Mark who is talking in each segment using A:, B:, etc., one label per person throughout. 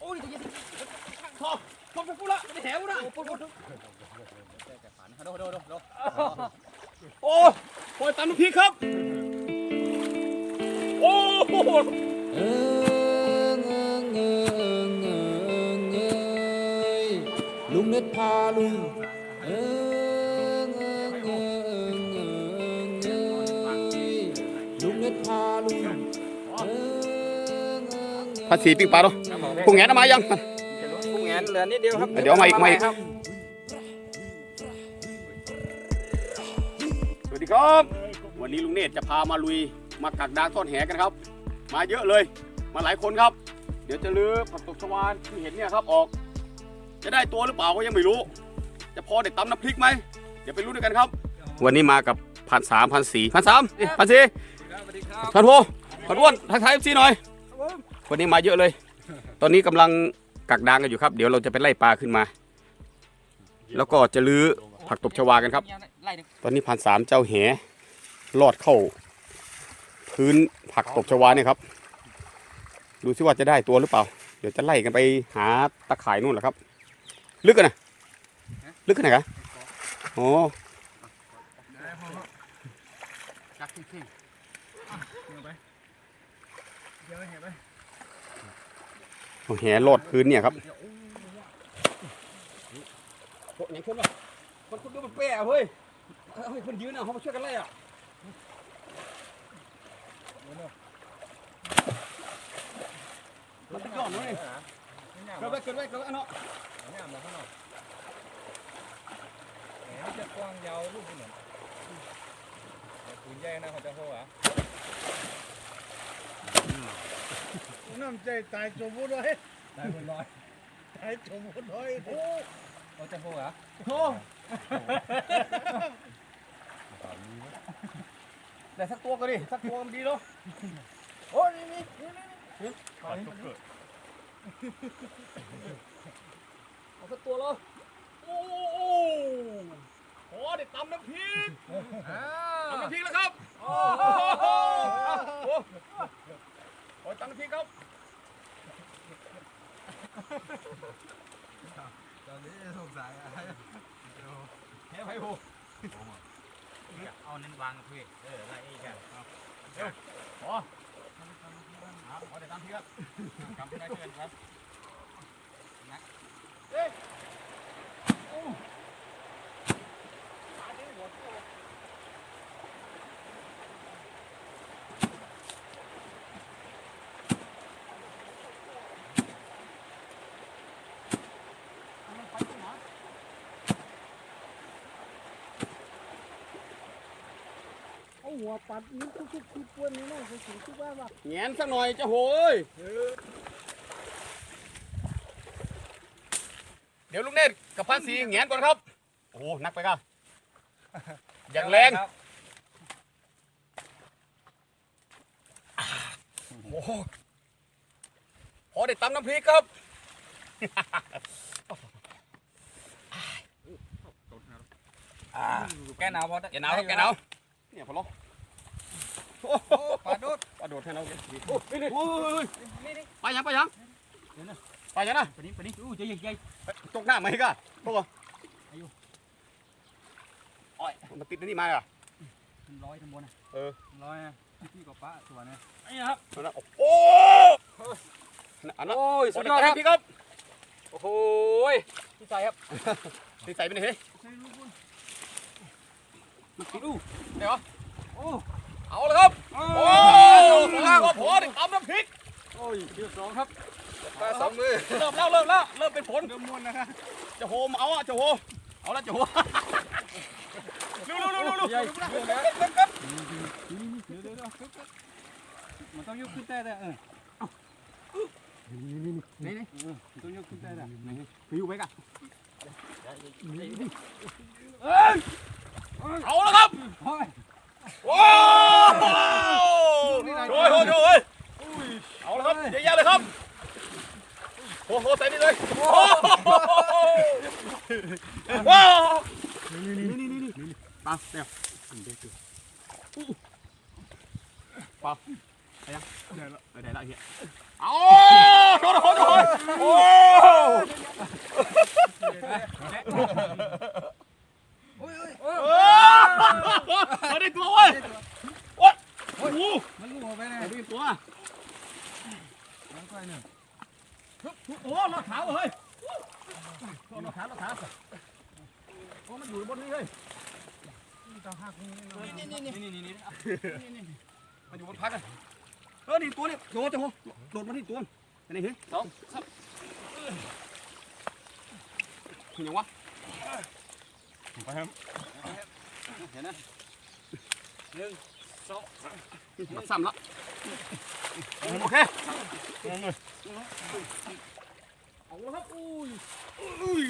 A: โอ้ยตัวเย็นทอทอไปปุ๊ละไม่แถวละปุ๊บปุ๊บโดโดโดโดโอ้ปล่อยตามน้ำพริกครับ โอ้โห
B: ลุงเน็ตพาลุย
C: ภาษีปิ้งปลาเนาะพวกแงนเอามายัง
A: กุ้งแงนเหลือนิดเดียวครับ
C: เดี๋ยวมาอีกมาอีก
A: ครับ
C: สวัสดีครับ วันนี้ลุงเนตรจะพามาลุยมากักดางทอดแหกันครับ มาเยอะเลย มาหลายคนครับ เดี๋ยวจะลื้อผักตบชวานที่เห็นเนี่ยครับออก จะได้ตัวหรือเปล่าก็ยังไม่รู้ จะพอได้ตำน้ำพริกไหมเดี๋ยวไปรู้ด้วยกันครับ วันนี้มากับพันสามพันสี่พันสามพันสี่
A: สวัสดีครับ
C: พันโทพันอ้วนทักทายซีหน่อย วันนี้มาเยอะเลย ตอนนี้กำลังกักดางกันอยู่ครับ เดี๋ยวเราจะไปไล่ปลาขึ้นมา แล้วก็จะลื้อผักตบชวากันครับ ตอนนี้พันสามเจ้าแหลอดเข้า พื้นผักตบชวาเนี่ยครับ ดูซิว่าจะได้ตัวหรือเปล่า เดี๋ยวจะไล่กันไปหาตะข่ายนู่นแหละครับ ลึกกันนะลึกกันไหนกันอ๋อ
A: จักจริง
C: เอา แหลอดพื้นเนี่ยครับ
A: โอ้ยยังคนวะมันคนดูมันแปะเฮ้ยเฮ้ยคนยืนอะเขามาช่วยกันไล่อะมันตะยอนเลยเกิดไว้เกิดไว้เกิดไว้เนาะ
D: จะกว้างยาวลูกเหมือนปืนใหญ่นะเขาจะโหอะ
E: น้ำใจตายจมบุญเลย
D: ได้คนร้อย
E: ตายจมบุญเลย
D: เขาจะโหอะ
A: โอ้แต่สักตัวก็ดิสักตัวมันดีเนาะโอ้ยนี่นี่นี่นี่เอาสักตัวเลยโอ้โหโอ้เด็ดตำน้ำพริกตำน้ำพริกแล้วครับโอ้โหโอ้ยตำน้ำพริกครับ
D: ตอนนี้สงสัยอะไร
A: แค่ไผ่โห
D: เอาเน้นวางกับพี่เอออะไรอีกอะ
A: พอเอาเด็ดตำพริกครับกำได้เกินครับเอ้ยโอ้มาดิหัวโต
E: เอา หัวปัดนิ้วทุกๆทีปวนนี่นะคือสิ่งที่ว่าว่า
C: แงนสักหน่อยเจะโหยเดี๋ยวลุงเนตรกับพันสีแงนก่อนครับ โอ้โหนักไปครับอย่างแรงโอ้โหพอได้ตำน้ำพริกครับ
D: แกหนาวพอ
C: แกหนาวครับแกหนาวเนี่ยพอลอ
D: ปลาดุด
C: ปลาโดดให้เราดิโอ้ยนี่โอ้ยไปยังไปยังไปยังนะ
A: ปนี้ปนี้อู้ใจใหญ่ใหญ่
C: จกหน้าไหมก็พวกเราโอ้ยมันติดอันนี่มาอะ
A: ทั้งร้อยทั้งบนนะ
C: เออ
D: ร้อยนะพี่กับป้าตัวนะ
A: นี่นะครับ
C: เอาละโอ้อันนั้น
A: โอ้ย
C: สุ
A: สุ
C: ด
A: ด
C: ย
A: ย
C: อ
A: อ
C: ด
A: ด
C: ค
A: ค
C: รั
A: รั
C: บบพี่ครับ
A: โอ้โหพี่ใส่ครับ
C: ตีใส่ไปไหนเฮ้ย
A: พี่ดู
C: เดี๋ยว
A: โอ้
C: เอาเลยครับ โอ้ล่างก็พอดิตำน้ำพริก
A: โอ้ยเดือดสองครับ
D: ปลาสองมือ
C: เริ่มแล้วเริ่มแล้วเริ่มเป็นผล
D: เริ่มม้วนนะครับ
C: จะโฮมเอาอะจะโฮเอาละจะโฮเร็วเร็วเร็วเร็ว
A: ใหญ่เดือดแล้วเดี๋ยวเดี๋ยวเดี๋ยวมันต้องยกขึ้นแต่แต่เออนี่นี่ต้องยกขึ้นแต่แต่นี่พี่อยู่ไว้กัน
C: เอาละครับ
A: โอ้ย
C: ว้าว โอ้ยโอ้ยโอ้ยเอาละครับเยอะๆเลยครับโอ้โหใส่นี่เลยโอ้โหว้าว
A: นี่นี่นี่นี่
C: ปลาเนี่ยวปลาได้แล้วได้แล้วเฮียเอาโดนโดนโดนโอ้ มาได้ตัวเว้ยโอ้ยโอ้โห
A: มันลูกไปไหน
C: ได้ตัว
A: มันค่อยหนึ่ง
C: โอ้รถขาวเฮ้ยรถขาวรถขาวโอ้มันอยู่บนนี้เลยตาหัก
A: นี่นี่นี่นี่นี่นี่นี่
C: มันอยู่บนพักกันเออนี่ตัวนี่โดดจังโหโดดมาที่ตัวอันนี้เฮ้ยสองสามคุณยังวะ
F: ไปครับ
C: เห็นนะหนึ่งสองสามละโอเคเอาละครับอุ้ยอุ้ย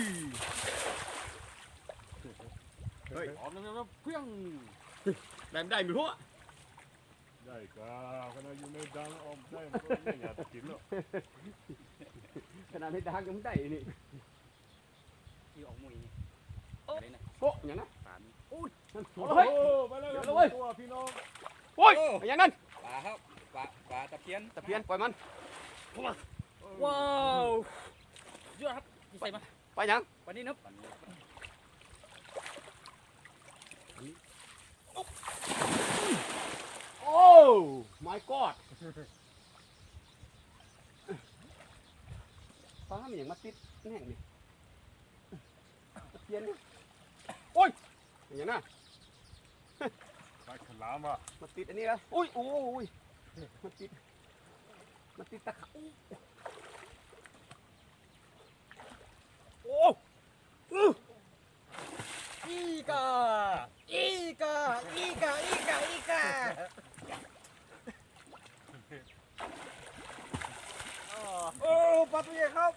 C: เฮ้ยออกแล้วครับเพี้ยงได้ไม่ได้ไม่รู้อะ
F: ได้ก็ขณะอยู่ในดังออมได้มันก็ไม่อยากจะกินหรอก
C: ขนาดให้ดังยังไม่ได้นี่
A: ที่ออกมุยนี่
C: โป๊ะอย่างนั้นอุ้ยนั่น
F: โอ้
C: เฮ้ย
F: ไปแล้ว
C: เดี๋ยว
F: ครับ
C: เว้ย
F: ตัวพี่น้อง
C: โอ้ยอย่างนั้น
A: ปลาครับปลาปลาตะเพียน
C: ตะเพียนปล่อยมัน
A: ว้าวเยอะครับใส่มา
C: ไปยัง
A: วันนี้นึบ
C: โอ้ my god ฟ้ามันอย่างมาติดแน่งนี่ตะเพียนนี่โอ้ยอย่างนั้นนะ
F: ไปขลามอะ
C: มาติดอันนี้แล้วอุ้ยโอ้ยมาติดมาติดตะขาโอ้โอ้
A: อีกาอีกาอีกาอีกาอีกาโอ้ปลาตัวใหญ่ครับ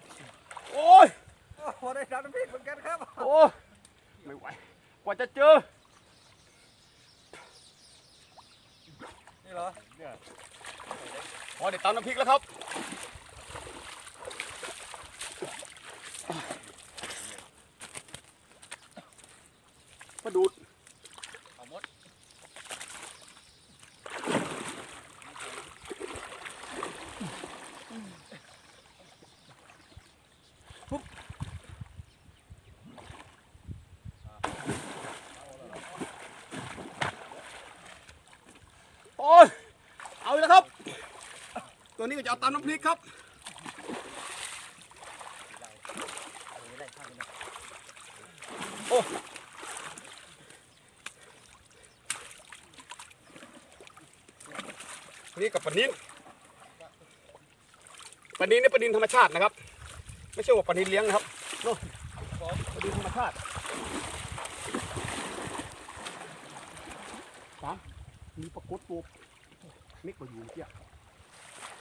C: โอ้ย
A: พอได้ทานน้ำพริกเหมือนกันครับ
C: โอ้ยไม่ไหวกว่าจะเจอ
A: นี่เหรอ
F: เนี่ย
C: พอได้ตำน้ำพริกแล้วครับมาดูด
A: เอาหมด
C: โอ้ย เอาอีกแล้วครับ ตัว นี้ก็จะเอาตำน้ำพริกครับโอ้นี่กับปลานินปลานินนี่ปลานินธรรมชาตินะครับ ไม่ใช่ว่าปลานินเลี้ยงนะครับโน่ปลานินธรรมชาติสามมีปลากดตัวเม็กมาอยู่เมื่อกี้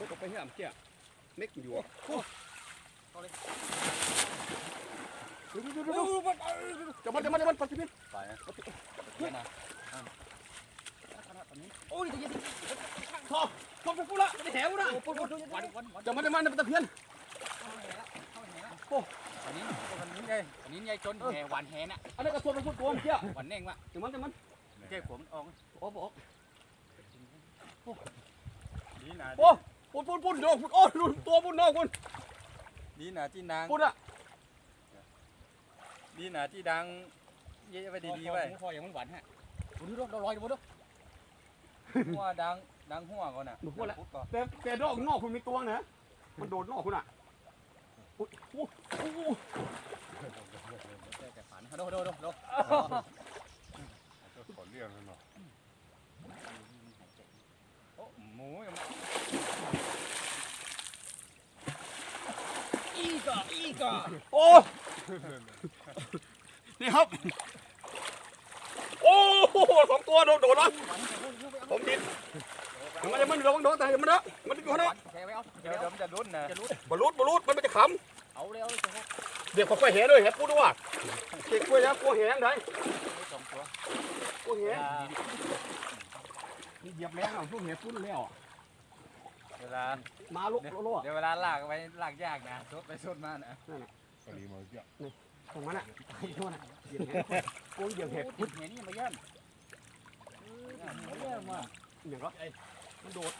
C: เม็กออกไปเฮียเมื่อกี้เม็กอยู่อะโอ้เดี๋ยวเดี๋ยวเดี๋ยวเดี๋ยวจะมันจะมันจะมันปลาชิบิน
A: ไปเฮ้ยนะโอ้ยตัวใหญ่
C: ทอทอไปฟูละไม่ได้แหวนะ
A: วันวันวัน
C: จะมันจะมันเป็นตะเพียน
A: อันนี้อันนี้ไงอันนี้ไงจนแห่หวานแห่น่ะ
C: อันนี้นก็ตัวเป็นฟูตัวเมื่อกี้
A: หวานเน่งว่ะ
C: จะมันจะมัน
A: เจ๊ผมออก
C: โอ้บอก
F: ดีนะ
C: โอ้ ปุ่นปุ่นปุ่นโดนปุ่นโอ้ดูตัวปุ่นนอกปุ่น
A: ดีนะที่นาง
C: ปุ่นอะ
A: ดีนะที่ดังเยอะไปดีๆไว้คออย่างมันหวานฮะดูดูเราลอยดูดูหัวดังดังหัวก่อนน่ะ
C: หนูพูดแล้วแต่แต่นอกนอกคุณมีตัวนะมันโดดนอกคุณอะอุ้ยโอ้โห
A: แต่ฝันดูดูดูดู
F: ก็ขอเลี้ยงให้หน่อย
A: โอ้หมูยังอีกาอี กา
C: โอ้นี่ครับ โอ้โหสองตัวโดดโดดนะผมดินมันจะมันโดนโดนแต่มันนะมันอยู่ข้างนอก
A: แค่ไว้เอาเดี๋ยวเดี๋ยวมันจะรุนนะจะรุน
C: บอลลูดบอลลูดมันไม่จะข
A: เอาเลยเอาเลยำ
C: เดี๋ยวขอไปแห่ด้วยแห่ปูด้วยเด็กกล้วยนะกลัวแห่ยังไง
A: สองตัว
C: กลัวแห่นี่เหยียบแรงอะพวกแห่ปูนแล้ว
A: เวลา
C: มาลุกโลด
A: เดี๋ยวเวลาลากไปลากยากนะชดไปชดมานะ
F: กะหรี่มาเยอะ
C: ตรงนั้นอะไอ้โน่นอะเหยียบแห่กลัวเหยียบแห่
A: พุดเห็นนี่มาเยี่ยมเยี่ยมมา
C: อย่างก็มันโดด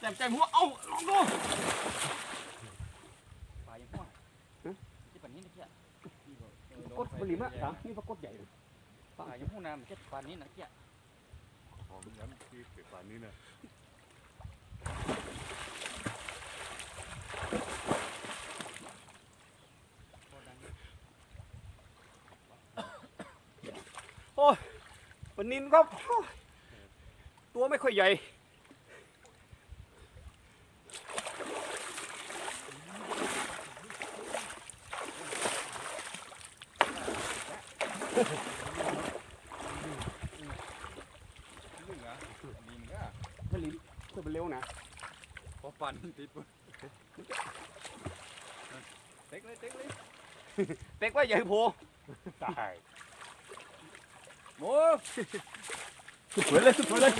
C: แจมแจมหัวเอ้าลองดู
A: ปลาอย่างพวกที่ปันนี้นะเจ้าก
C: ดบริมะสามนี่ปรากฏใหญ่เลย
A: ปลาอย่างพวกน้ำเจ้าปลานี้นะเจ้า
F: ของนั้นคือเกิดป่านนี้นะ
C: ปลานินครับ ตัวไม่ค่อยใหญ่
A: ลึงอะดินก็
C: ปลาลินเพื่อเป็นเร็วนะ
A: พอปันติดปุ๊บเต็กเลยเต็กเลย
C: เต็กว่าใหญ่โพ
F: ตาย
A: โอ้
C: สวยเลยสวยเลย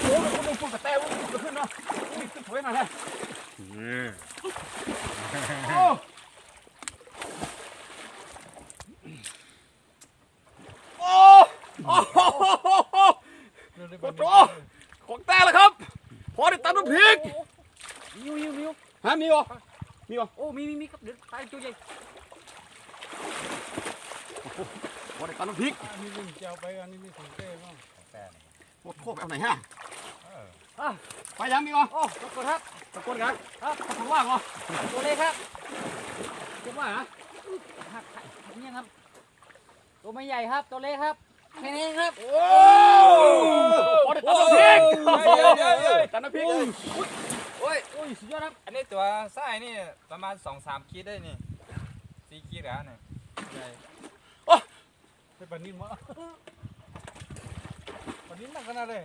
C: โอ้โหโดนฝุ่นกระแตวุ่นขึ้นเนาะอุ้ยสวยหน่อยเลยโอ้โอ้โอ้โหโอ้โหของแต่แล้วครับ พอได้ตัดน้ำพริก
A: มิวมิว มิว
C: ฮะมีวะมีวะ
A: โอ้มีมีมีครับเดี๋ยวตายตัวใหญ่
C: พอได้ตัดน้ำพริก
E: อันนี้วิ่งเจ้าไปอันนี้มีของเต้บ้าง
C: โคตรโคตรเอาไหนฮะ
A: อะ
C: ไปยังมีวะ
A: โอ้ขอบคุณครับ
C: ตะโกนกันครับทางว่างเหรอ
A: ตัวเล็กครับ
C: เก็บว่าฮะ
A: หักนี่ครับ ตัวไม่ใหญ่ครับ ตัวเล็กครับแค่นี้ครับ
C: โอ้พอได้ตัดน้ำพริกตัดน้ำพริก
A: โอ้ย โอ้ยสุดยอดครับ
D: อันนี้ตัวไส้นี่ประมาณสองสามขีดได้นี่สี่ขีดแล้วเนี่ยใหญ่
E: ไปปลานินวะปลานินหนักขนาดเลย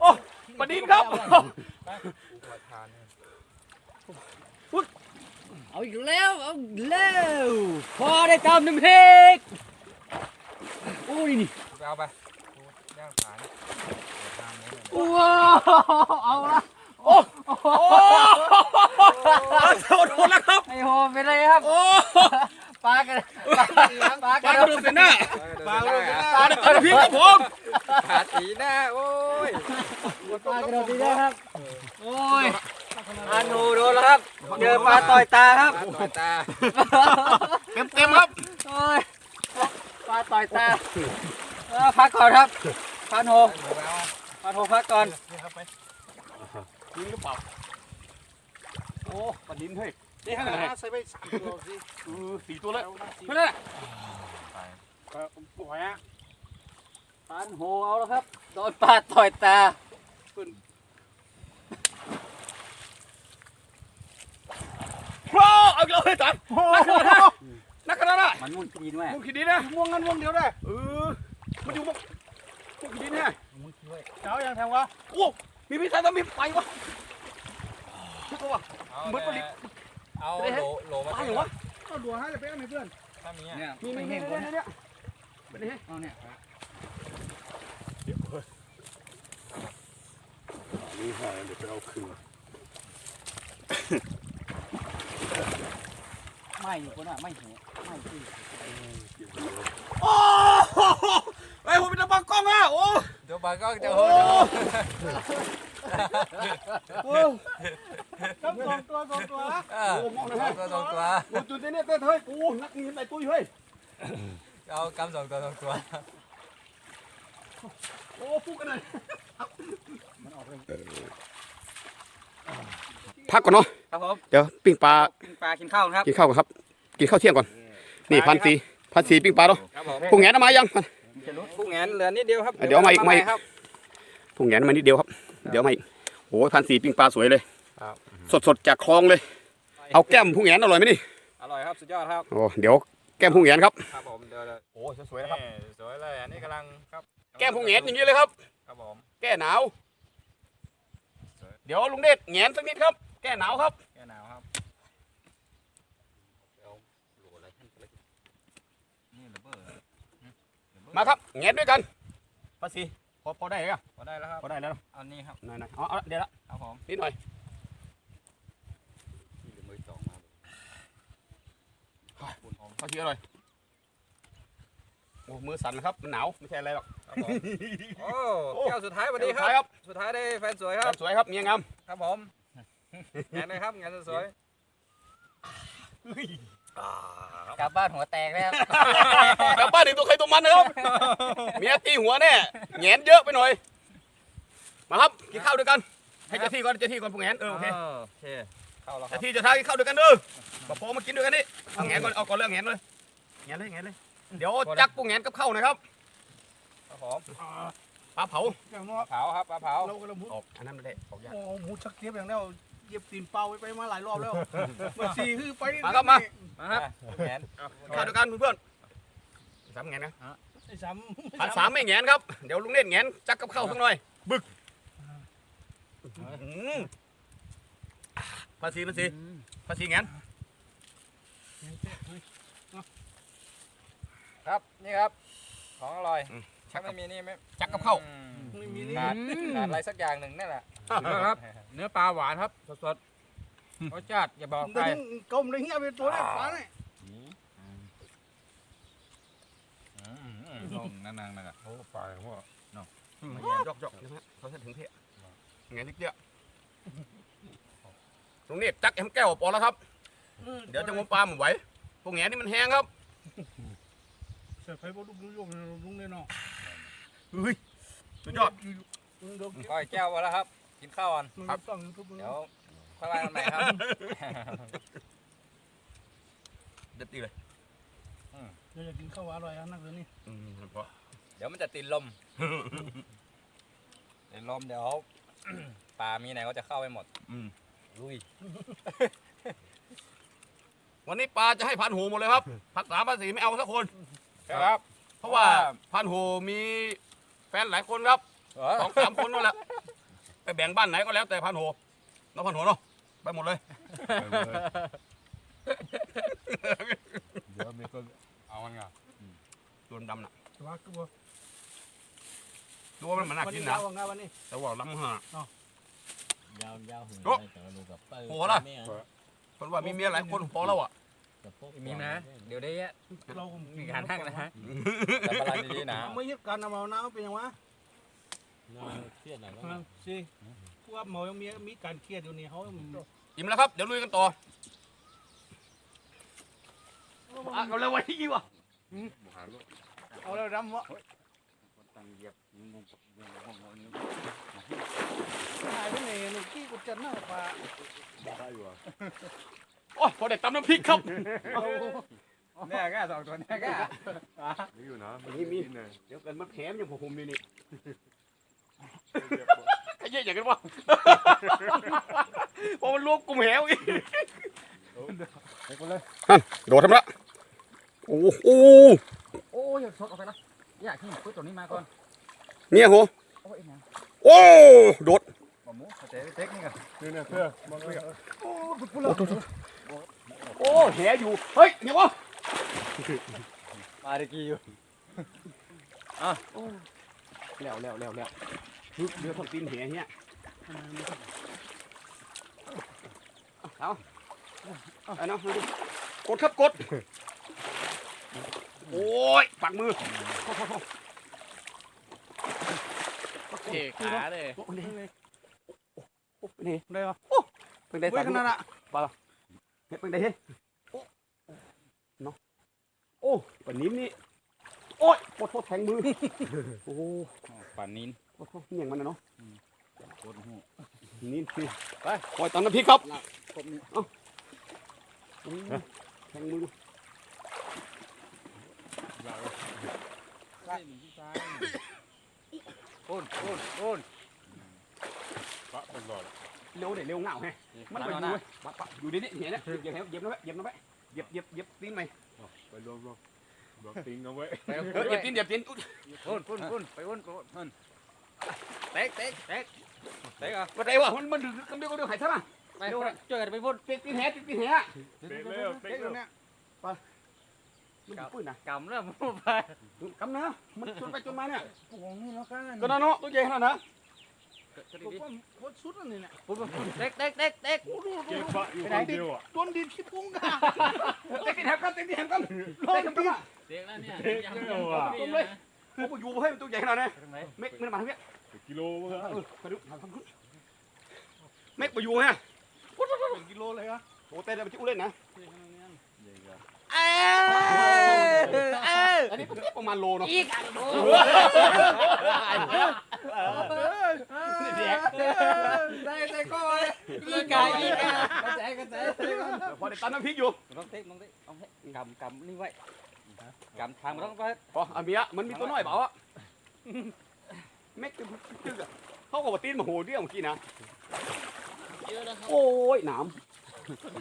C: โอ้ปลาดินครับ
D: ตัวทานเนี่ย
A: เอาอีกแล้วเอาอีกแล้วพอได้ตามน้ำพริกโอ้ยนี่
D: ไปเอาไปดูย่างขานตัวทานนี้เนี่ย
A: ว้าวเอาละ
C: โอ้โหโดนแล้วครับ
A: ไอโฮเป็นไรครับ
C: โอ้
A: ปลากันปลาปลา
C: ป
A: กั
C: ลาน กระโดดใส่หน้า
D: ปลาเลย
C: ปลาได้ตัดน้ำพริกครับผม
D: ขาตีหน้าโอ้ย
A: ปลากระโดดดีนะครับโอ้ยอานูโดนแล้วครับเจอปลาต่อยตาครับ
D: ปลาต่อยตา
C: เต็มเต็มครับ
A: โอ้ยปลาต่อยตาเออพักก่อนครับพันโฮ
D: ดูแล้ว
A: พันโฮพักก่อน
C: ดินหรือเปล่าโอ้ปลาดินเฮ้ย
E: นี่ฮะใส่ไปสามตัวสิ
C: เออสี่ตัวเลยไม่ได้
D: ไป
C: เออปล่อยฮะ
A: พันโฮเอาแล้วครับ โดนปลาต่อยตา
C: โอ้เอาอีกแล้วเฮ้ยตันนักขนาดนั้นนักขนาดนั้น
A: มันมุ่นกินแม่
C: มุกขีดินนะ
E: ม่วงกันม่วงเดียวได้
C: เออมันอยู่มุกมุกขีดินเนี่ย
E: เจ้ายังแทงวะ
C: โอ้มีพิษอะไรต้องมีไฟวะทุกคนวะ
D: เอา
C: เหมือนปลาดิบ
D: เอาโหลโหลมา
C: ตายเหรอวะ
E: ก็ดัวให้เลยไปเอาให้เพื่อน
D: ถ้ามี
A: เนี่ย
C: มี
A: ไม่
C: มี
A: เห็
C: มี
A: น
C: เนี่
A: เลยย
C: เนี่ยเป็นไง
A: เอาเนี่ย
F: นี่ฮะเดี๋ยวไปเอาคืน
A: ไม่อยู่คนอะไม่เห็นไม่จริง
C: โอ้โหไอ้ผมเป็นตะบังกล้องอะโอ้
D: เดี๋ยวปลาก็จะ
C: โอ้
D: โหเดี๋ ยว
E: ต้องสองตัวสองตัว
D: เออ
C: โหมองนะ
D: สอ
C: ฮะ
D: งตัวสองตัว
C: โอ้จุดเนี่ยเต้เฮ้ยโอ้นักยิงใส่ตุ้ยเฮ้ย
D: เอากำสองตัวสองตัว
C: โอ้พูดกันเลยพักก่อนเนาะ
A: ครับผม
C: เดี๋ยวปิ้งปลา
A: กินปลากินข้าวครับ
C: กินข้าวก่อนครับ กินข้าวเที่ยงก่อน นี่พันสีพันสีปิ้งปลาเนาะ
D: ครับผม
C: พวกแงนเอามายัง
D: กุ้งแงนเหลือนิดเดียวครับ
C: เดี๋ยวมาอีกมาอีก
D: ครับ
C: พวกแงนมานิดเดียวครับ เดี๋ยวมาอีกโอ้ยพันสีปิ้งปลาสวยเลย
D: ครับ
C: สดสดๆจากคลองเลย เอาแก้มพวกแงนอร่อยไหมนี่
D: อร่อยครับ สุดยอดครับ
C: โอ้เดี๋ยวแก้มพวกแงนครับ
D: ครับผม เดี๋ยวเดี๋ยว
C: โอ้สวยๆนะครับ
D: นี่สวยเลย อันนี้กำลังครับ
C: แก้มพวกแงนอย่างนี้เลยครับ
D: ครับผม
C: แก้หนาว เดี๋ยวลุงเดชแงนสักนิดครับ แก้หนาวครับ
D: แก้หนาวครับนี่ระเบิด
C: มาครับแงนด้วยกันพันสีพ อพอได้ไหมครับ
D: พอได้แล้วครับ
C: พอได้แล้วเนอะ
D: เอานี่ครับ
C: หน่อยๆเอาเอาเดี๋ยวละ
D: ครับผม
C: นิดหน่อย
D: มือสองมา
C: พันสีอร่อยโอ้มือสั่นนะครับมันหนาวไม่ใช่อะไรหรอก
D: ครับผมโอ้แก้วสุดท้ายสวัสดีค
C: สุท้าย
D: รับ สุดท้ายได้แฟนสวยครับ
C: สวยครับเมียงาม
D: ครับผมงานเลยครับงานสวย
A: กลับบ้านหัวแตกแล้ว
C: กลับบ้านถึงตัวใครตัวมันนะครับเมียตีหัวแน่แหงนเยอะไปหน่อย มาครับกินข้าวด้วยกัน ให้เจ้าที่ก่อนเจ้าที่ก่อนพวกแหงนเออโอเค
D: โอเคเข้าแล้วค
C: เจ้า
D: รับ
C: ที่เจ้าทางกินข้าวด้วยกันเด้อปะโปมากินด้วยกันนี่เอาแหงนก่อนเอาก่อนเรื่องแหงนเลยแหงนเลยแหงนเลยเดี๋ยวจักพวกแหงนกับข้าวนะครับ
D: ครับผม
C: ปลาเผา
E: อย่างน้อย
D: เผาครับปลาเผา
E: เรากำลัง
C: ออกอันนั้นไม่ได้ออกยาก
E: โอ้หมูชักเจี๊ยบอย่างนี้ เย็บตีนเปล่าไปมาหลายรอบแล้วเมื่อสี่คือไป
C: มาครับมา
D: มาครับแงน
C: ข้าวด้วยกันเพื่อนๆสามแหงนนะ
E: ไอ้สาม
C: พันสามไม่แหงนครับ เดี๋ยวลุงเนตรแหงนจักกับข้าวสักหน่อย บึกอืมภาษีภาษีภาษีแหงน
D: ครับ นี่ครับ ของอร่อย ถ้าไม่มีนี่ไม่
C: จักกับข้าว
D: อืม
E: ไม่มีนี่
D: ขาดขาดอะไรสักอย่างหนึ่งนั่นแหละ
A: ครับ เนื้อปลาหวานครับสดๆรสชาติอย่าบอกใคร
E: ดึงกลมเลยเงี้ยเป็นตัวได้ฟ้าเนี่ย
A: นั่งนั่งนั่งโอ้ปลาพวก
C: มาแหงนยอกๆนะฮะเขาจะถึงเทะแหงนนิดเดียวลุงเนตรจักแอมแก้วพอแล้วครับ เดี๋ยวจะงมปลาหมไหวพวกแหงนนี่มันแห้งครับ
E: เสร็จไปพวกลูกลูกลุงเลยเนาะ
C: เฮ้ยสุดยอด
D: ก้อยแก้วมาแล้วครับ กินข้าวก่อน
E: ครับต้องทุบ
D: เดี๋ยวค่อยว่ากันใหม่ครับ
C: เด็ดดีเลย
E: เดี๋ยวจะกินข้าวอร่อยนักเลยนี่
C: อืมพอ
D: เดี๋ยวมันจะติดลมติดลมเดี๋ยวปลามีไหนก็จะเข้าไปหมด
C: อืม
D: ลุย
C: วันนี้ปลาจะให้พันหูหมดเลยครับผักสามภาษีไม่เอาสักคน
D: ครับ
C: เพราะว่าพันหูมีแฟนหลายคนครับ
D: เออ
C: สองสามคนนั่นแหละไปแบ่งบ้านไหนก็แล้วแต่พันหูน้องพันหูเนาะไปหมดเลย
A: เดี๋ยวมีคนเอามันไง
C: ตัวดำน่ะ
E: ว่าก็ว่า
C: ดูว่ามันมันน่า
E: วัน
C: กิน
E: นี้
C: นะ
E: ยาวงานวันนี้
C: แต่ว่าล้ำห่ายา
G: วยาวหึง
C: โอ๊ะ
G: แต่ว่าดูกับเปิ้ล
C: โหล่ะ
G: แม่
C: คนว่ามีเมียหลายคนพอแล้วอะ
G: กับพวก
A: มีนะ เดี๋ยวได้แยะ
E: เรา
A: มีการทั้งนะฮะ
D: แต่ปลาดีๆนะ
E: ไม่ยึดกันเอาน้ำเป็นยังวะ
G: น่าเครียดหน่อยว่า
E: สิพวกหมอยังมีมีการเครียดอยู่นี่เขา
C: อิ่มแล้วครับ เดี๋ยวลุยกันต่ออะเอาเลยวันนี้วะ
E: เอาแล้วรำวะหายไปไหนลูกกี้กูจะน่าปลา
C: โอ้พอเด็ดตำน้ำพริกครับ
D: แน่ก้าสองตัวแน่ก้า
C: วันนี้มีเดี๋ยวเกินมันแถมอย่างผมนี่นี่ไอ้เหี้ยอย่างกันวะพอมันรวมกลุ่มแหวอีกโดดทำละโอ้โห
A: โอ้ยชดออกไปละอยากที่ปุ๊บตัวนี้มาก่อน
C: เนี่ยโห
A: โอ้ยนะ
C: โอ้โดด
D: บะหมูเจ๊เต็กนี่กัน
C: โอ้แหอยู่ เฮ้ยเนี่ยวะ
D: ปลาตะกี้อยู่
C: แล้วแล้วแล้วแล้วฮึบเรือทอดตีนแหเนี่ยเอาเอาเนาะดูกดครับกด โอ้ยปักมือ
G: เจ๊ขาเลย
C: โอ้ยโอ้ยนี่
E: ได้ปะ
C: เพิ่งได้
E: เว้
C: ตั
E: ย
C: ด
E: ขนาดน่ะ
C: เฮ็ดเพิ่งได้เฮ็ดโอ้เนาะโอ้ปันนิ้มนี่โอ้ยโคตรโทษแทงมือโอ้
A: ป่านนี้
C: โคตรโทษเหี้ยงมันนะเนาะนี่คือไปปล่อยตำน้ำพริกครับเอ้าแทงมือ
A: โอนโอนโอน
C: เร็ วเดี๋ยวเร็วเหงาแฮะมันไปอยู่เว้ยปักปักอยู่ดิเนี่ยเห็นนะเหยียบเหยียบนะเว้ยเหยียบนะเว้ยเหยียบเหยียบเหยียบตีนไหม
A: ไป
C: เออเหยียบตีนเหยียบตีนอุ๊ย
A: โอนโอนโอนไปโอนโอน
C: เต๊กเต๊กเต๊ก
D: เต็กอะ
C: ว่าไงวะมันมันกำเดียวกำเดียวหายซะนะ
A: ไปช่วยกันไปโอน
C: ตีนตีนแหตีนตีนแห
E: เร็วเร็วเนี่ย
C: มันอยู่ปืนนะ
A: กำแล้วมูไป
C: กำนะมันจนไปจนมาเนี่ย
E: กูของนี่แล้วกัน
C: ก็นั่นเนาะตัวใหญ่ขนาดนั้น
E: ผมว่าโคตรสุดอันนี้เนี่ย
A: ปุ๊บเด็กเด็กเด็กเด็ก
E: โอ้โหไปไหนเดิโดนดินขี้พุงกัน
C: เต็กตีนแหกันเต็กตีนแหกัน
E: โดนดิน
A: เด็กแล้วเนี่ยยัง
C: ต้มเลยผมอยู่ให้มันตัวใหญ่ขนาดนี้เม็กมันมาทางเนี้ย
E: กิโลมั้ง
C: เออไปดูทางขึ้นเม็กมาอยู่ฮะ
E: เป็นกิโลเลยอะ
C: โอ้เต้นได้ไปจิ้วเล่นนะ
D: เอ้เอ้
C: อันนี้ประมาณโลเนาะ
A: อีก
D: ได้ได้ก็อีกาอีกากะจายกระจาย
C: พอได้ตันน้ำพริกอยู่
D: น้องเต๊กน้องเต๊กเอาให้กำกำนี่ไว้กำทางมันต้องไป
C: พออาเมียมันมีตัวน้อยเปล่าอะเม็กจึ๊กอะเขาก็ว่าตีนมาโหเดียวเมื่อกี้นะโอ้ยหนาม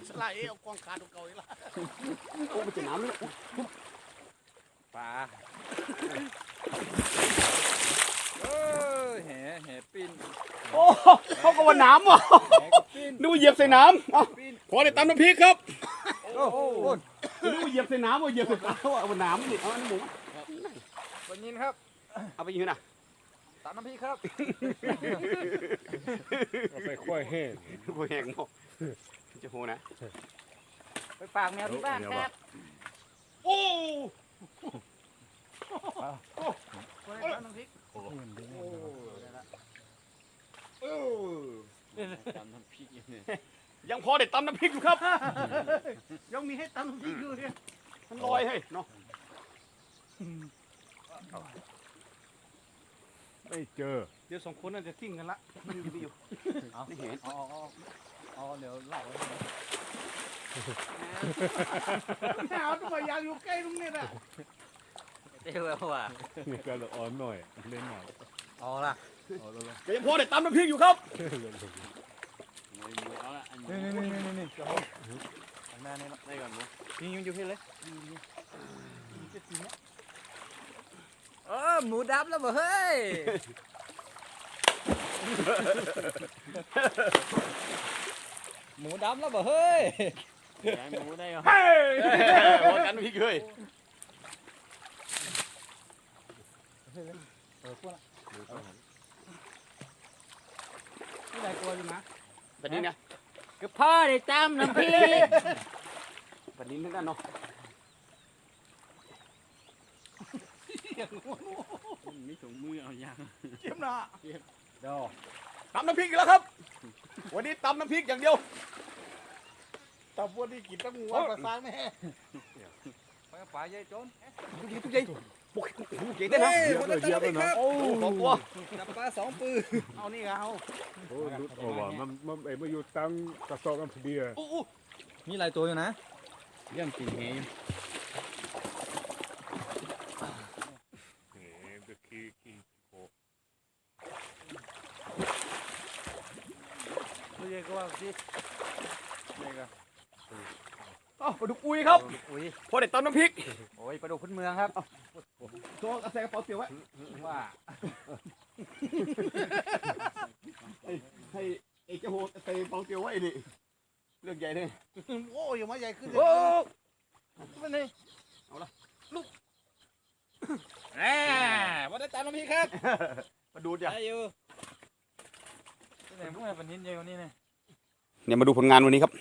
E: สไลด์เอากองขาดเก่าอีกละ
C: โอ้มันจะหนามเลย
D: ปลาเออแห่แห่ปีน
C: โอ้เขาก็ว่าหนามว่ะ
D: แห่กับปีน
C: นึกว่าเหยียบใส่หนามอะพอได้ตันน้ำพริกครับ
D: โอ้โห
C: นึกว่าเหยียบใส่หนามว่าเหยียบใส่ปลาว่าเอาหนามนี่เอาอันนี้หมู
D: วันนี้ครับ
C: เอาไปยิงนะ
D: ตามน้ำพริกครับ
E: ไปค่อยแห้ง
C: โอ้ยแหงหมดจะโหนะ
D: ไปฝากแมวที่บ้านครับ
C: โอ้
A: ตำน้ำพริกอยู่เนี่ย
C: ยังพอได้ตำน้ำพริกอยู่ครับ
E: ยังมีให้ตำที่อยู่เนี่ย
C: มันลอยให้เนาะ
E: ไม่เจอ เดี๋ยวสองคนน่าจะทิ้งกันละ
C: มันอยู่ไม่อยู่ไม่เห็น
D: อ๋ออ๋ออ๋อเดี๋ยวเล่าไว้
E: เอาตัวอยางอยู่ใกล้ตรงนี้น่ะ
D: เดี๋ยวว่า
E: นี่ก็อ่อนหน่อยเล่นหน่อย
D: อ๋อล่ะ
E: เอาแล้ว
C: แต่ยังพอได้ตำน้ำพริกอยู่ครับ
A: เอาละอัน
D: นี่
A: นี้
D: นี่นี่นี่นี่ข้างหน้านี่
A: ได้ก่อนมั้
D: นี่ยังอยู่ที่เลยเออหมูดับแล้วบ่เฮ้ย หมูดับแล้วบ่เฮ้ย
A: ยายหมูได้ก่อน
C: เฮ้ยพอกันน้ำพริกเลย
D: เออพวกนี่ได้กลัวอยู่นะ
C: แบบนี้เนี่ย
A: ก็พ่อได้ตำน้ำพริก
C: แบบนี้เหมือนกันเนาะ
A: มีถุงมือเอายัง
E: เจ็บหน้า
D: ดอ
C: ตำน้ำพริกอีกแล้วครับ วันนี้ตำน้ำพริกอย่างเดียว
E: ตำพวกที่กินตั้งหัวประสานแม่
D: ไปป่าใหญ่โจน
C: ทุกทีทุกทีปุกโอ้โหเก่งได้นะ
E: เยอะเลยเยอะเลยนะ
C: โอ้สองตัว
D: จับปลาสองปืน
E: เอานี่ไงเอา
F: โอ้ดูโอ้ว่ามันมันไอ้มาอยู่ตั้งกระสอบน้ำพอดีอะ
C: โอ้โห
D: มีหลายตัวอยู่นะ
A: เรื่องกินเฮง
F: เฮ้ยตะกี้กี้โอ้
D: ไม่ใช่ก็ว่าสินี่ก็
C: อ้าวปลาดุกอุยครับ
D: อุ้ย
C: พอได้ตำน้ำพริก
D: โอ้ยปลาดุกพื้นเมืองครับ
C: โซ่เอาใส่กระเป๋าเตี๋ยวไว้
D: ว่า
C: ให้เอกจะโหใส่กระเป๋าเตี๋ยวไว้นี่เรื่องใหญ่เลย
E: โอ้ยมาใหญ่ขึ้น
C: โอ้
D: มันนี่
C: เอาละ
D: ลูกแหม่วันได้ตามน้ำพริกครับ
C: มาดูจ้ะ
D: ได้อยู่ที่ไหนพวกนี้เป็นหินใหญ่กว่านี้เนี่ย
H: เนี่ยมาดูผลงานวันนี้ครับ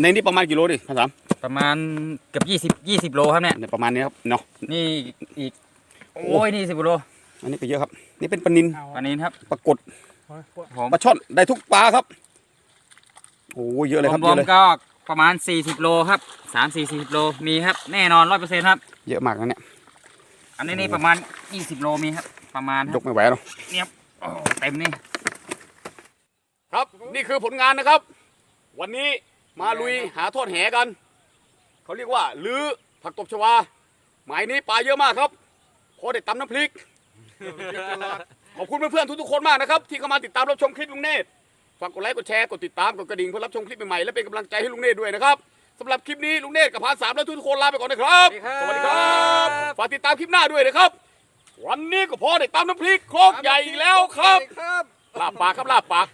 H: ในนี้ประมาณกี่โลดิพันสาม
D: ประมาณเกือบยี่สิบยี่สิบโลครับเนี่ย
H: เนี่ยประมาณนี้ครับเนาะ
D: นี่อีกโอ้ยนี่สิบโล
H: อันนี้ก็เยอะครับ นี่เป็นปลานิน
D: วันนี้ครับ
H: ปลากด
D: ผม
H: ปลาช่อนได้ทุกปลาครับโอ้เยอะเลยครับ
D: ร
H: เยวอะ
D: ม
H: เลย
D: ๆก็ประมาณ40โลครับ3 4 0โลมีครับแน่นอน100%ครับ
H: เยอะมากนะเนี่ย
D: อันนี้นี่ประมาณ20โลมีครับ ประมาณค
H: ย
D: รับ
H: กไม่ไหวหรอก
D: โอ้เต็มนี่
C: ครับนี่คือผลงานนะครับ วันนี้ มาลุยหาทอดแหกัน เขาเรียกว่าลือผักตบชวา หมายนี้ปลาเยอะมากครับพอได้ตำน้ำพริก ขอบคุณเพื่อนๆทุกๆคนมากนะครับที่เข้ามาติดตามรับชมคลิปลุงเนตรฝากกดไลค์กดแชร์กดติดตามกดกระดิ่งเพื่อรับชมคลิปใหม่ๆและเป็นกำลังใจให้ลุงเนตรด้วยนะครับสำหรับคลิปนี้ลุงเนตรกับพานสามและทุกๆคนลาไปก่อนนะครับสวัสดีครับฝากติดตามคลิปหน้าด้วยนะครับ วันนี้ก็พอได้ตำน้ำพริกโครกใหญ่อีกแล้วครับ
D: ครับ
C: ลาบปากครับลาบปาก